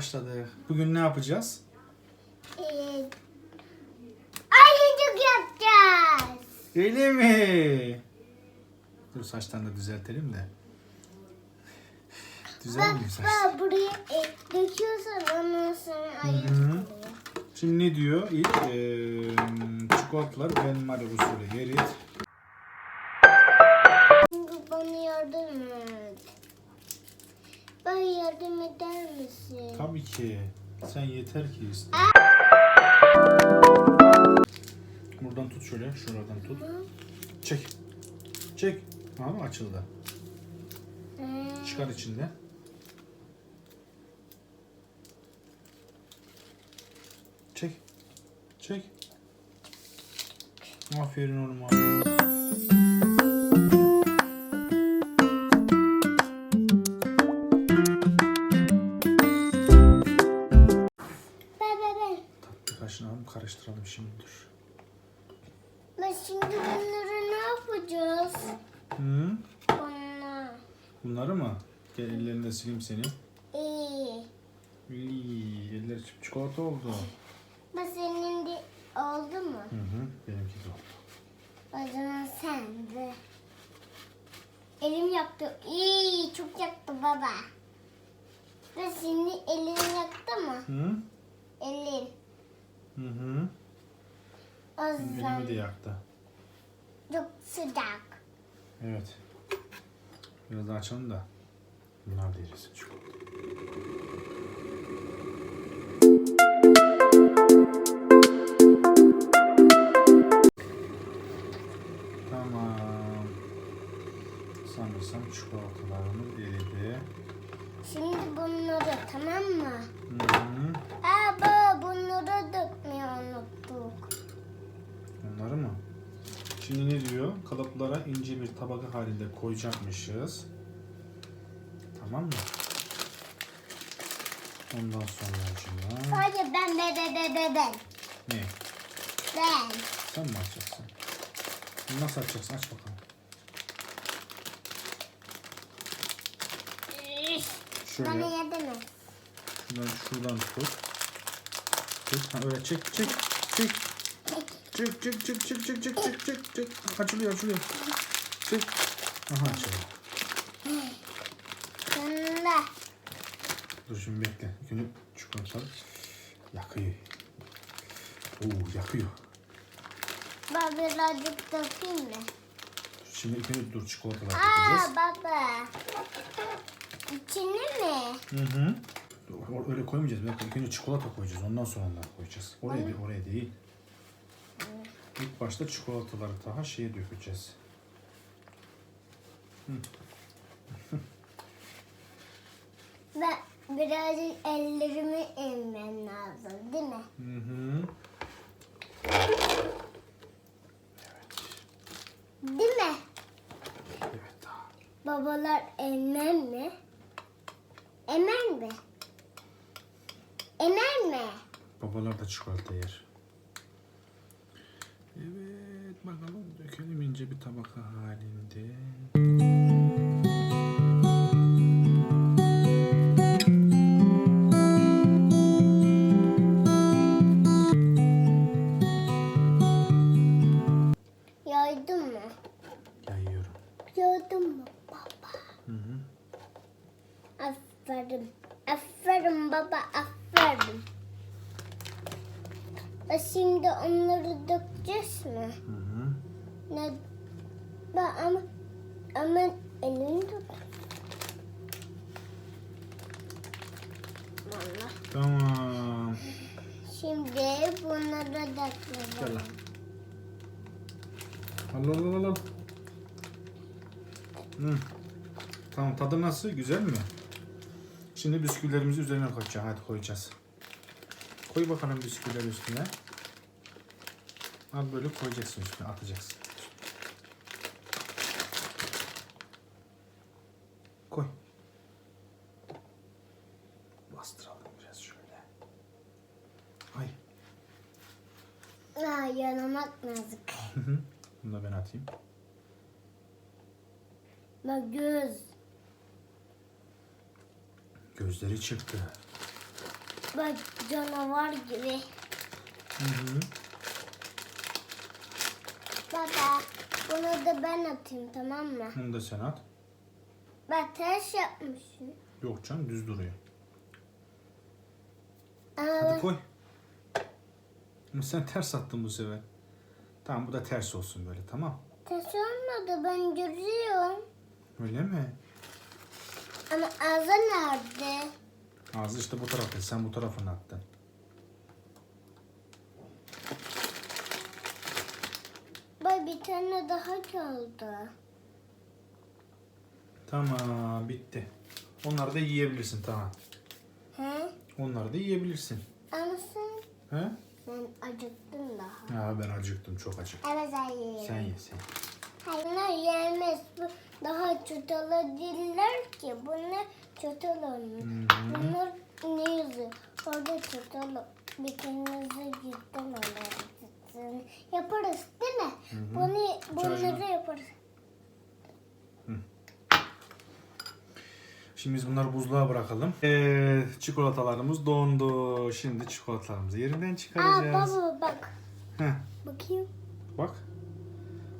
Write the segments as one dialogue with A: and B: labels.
A: Başladık. Bugün ne yapacağız?
B: Ee, ayıcık yapacağız.
A: Öyle mi? Dur saçlarını da düzeltelim de. Güzel mi saç?
B: Bak buraya e, döküyorsan ondan sonra ayıcık
A: Hı.
B: oluyor.
A: Şimdi ne diyor? İlk eee çikolataları benmari usulü erit.
B: Bana yardım et. Yardım eder misin?
A: Tabii ki. Sen yeter ki iste. Buradan tut şöyle. Şuradan tut. Çek. Çek. Aha açıldı.
B: Ee,
A: Çıkar içinde. Çek. Çek. Aferin oğlum abi. Şimdi
B: bunları ne yapacağız?
A: Hı?
B: Bana.
A: Bunları mı? Gel ellerinde sileyim seni.
B: İyi.
A: İyi, eller çikolata oldu.
B: Ben senin de oldu mu?
A: Hı hı, benimki de oldu.
B: O zaman sen de. Elim yaktı. İyi, çok yaktı baba. Ve senin elin yaktı mı?
A: Hı?
B: Elin.
A: Hı hı.
B: O
A: Elimi de yaktı.
B: çok sıcak.
A: Evet. Biraz daha açalım da. Bunlar da erisin çikolata. Tamam. Sanırsam çikolatalarımız eridi.
B: Şimdi bunları tamam mı?
A: Hı Onları mı? Şimdi ne diyor? Kalıplara ince bir tabaka halinde koyacakmışız. Tamam mı? Ondan sonra acaba...
B: Hayır ben ben ben ben ben ben.
A: Ne?
B: Ben.
A: Sen mi açacaksın? Nasıl açacaksın? Aç bakalım. Şöyle
B: Bana yardım et.
A: Şuradan, şuradan tut. Tut. Ha, öyle çek çek çek. Çık çık çık çık çık çık çık çık çık. Açılıyor açılıyor. Çık. Aha açıldı.
B: Sonunda.
A: Dur şimdi bekle. Önce çikolatalı yakıyor. Oo yakıyor.
B: Ben birazcık dökeyim mi?
A: Şimdi önce dur çikolatalar
B: Aa
A: dökeceğiz.
B: baba. İçini mi?
A: Hı hı. Dur, or- Öyle koymayacağız. Bekle. İlk önce çikolata koyacağız. Ondan sonra onları koyacağız. Oraya değil, oraya değil. İlk başta çikolataları daha şeye dökeceğiz.
B: Ben birazcık ellerimi emmem lazım değil mi?
A: Hı hı.
B: Değil mi?
A: Evet daha.
B: Babalar emmem mi? Emer mi? Emer mi?
A: Babalar da çikolata yer. Evet bakalım dökelim ince bir tabaka halinde.
B: Yaydın mı?
A: Yayıyorum.
B: Yaydın mı baba?
A: Hı hı.
B: Aferin. Aferin baba aferin. E Şimdi onları dökeceğiz mi?
A: Hı hı.
B: Ne? Ben ama ama elini tut. Vallahi.
A: Tamam.
B: Şimdi bunları
A: Gel lan.
B: dökelim.
A: Al al al al, al. Hı. Tamam tadı nasıl? Güzel mi? Şimdi bisküvilerimizi üzerine koyacağız. Hadi koyacağız. Koy bakalım bisküvileri üstüne. Al böyle koyacaksın üstüne atacaksın. Koy. Bastıralım biraz şöyle. Ay.
B: Aa, yalamak nazik.
A: Bunu da ben atayım.
B: Bak göz.
A: Gözleri çıktı.
B: Bak canavar gibi.
A: Hı hı.
B: Baba bunu da ben atayım tamam mı?
A: Bunu da sen at.
B: Bak ters yapmışsın.
A: Yok canım düz duruyor.
B: Ama
A: Hadi koy. Ama sen ters attın bu sefer. Tamam bu da ters olsun böyle tamam.
B: ters olmadı ben görüyorum.
A: Öyle mi?
B: Ama ağzı nerede?
A: Ağzı işte bu tarafta. Sen bu tarafına attın.
B: Bak bir tane daha kaldı.
A: Tamam bitti. Onları da yiyebilirsin tamam.
B: He?
A: Onları da yiyebilirsin.
B: Ama sen,
A: He?
B: sen acıktın daha.
A: Ya ben acıktım çok acıktım.
B: Evet sen yiyelim.
A: Sen ye sen.
B: Hayvanlar yemez. Bu daha çatalı değiller ki. Bunlar çatal olmuş. Bunlar ne yüzü? Orada. Bir tanesi cidden onları. Yaparız değil mi? Bunu, bunları yaparız.
A: Şimdi biz bunları buzluğa bırakalım. Ee, çikolatalarımız dondu. Şimdi çikolatalarımızı yerinden
B: Aa
A: çıkaracağız.
B: baba bak.
A: Heh,
B: Bakayım.
A: bak.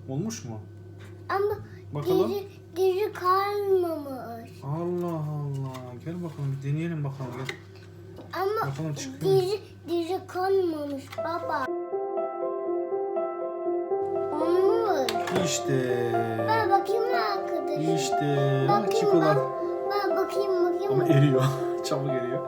A: Olmuş mu?
B: Ama
A: Bakalım.
B: diri, diri kalmamış.
A: Allah Allah. Gel bakalım bir deneyelim bakalım gel.
B: Ama
A: Bakalım çıkıyor mu?
B: diri, diri kalmamış baba. Olmuş.
A: İşte.
B: Ben bakayım arkadaşım.
A: İşte. Bak
B: Bakayım
A: çikolata.
B: bak. Ben bakayım bakayım.
A: Ama eriyor. Çabuk eriyor.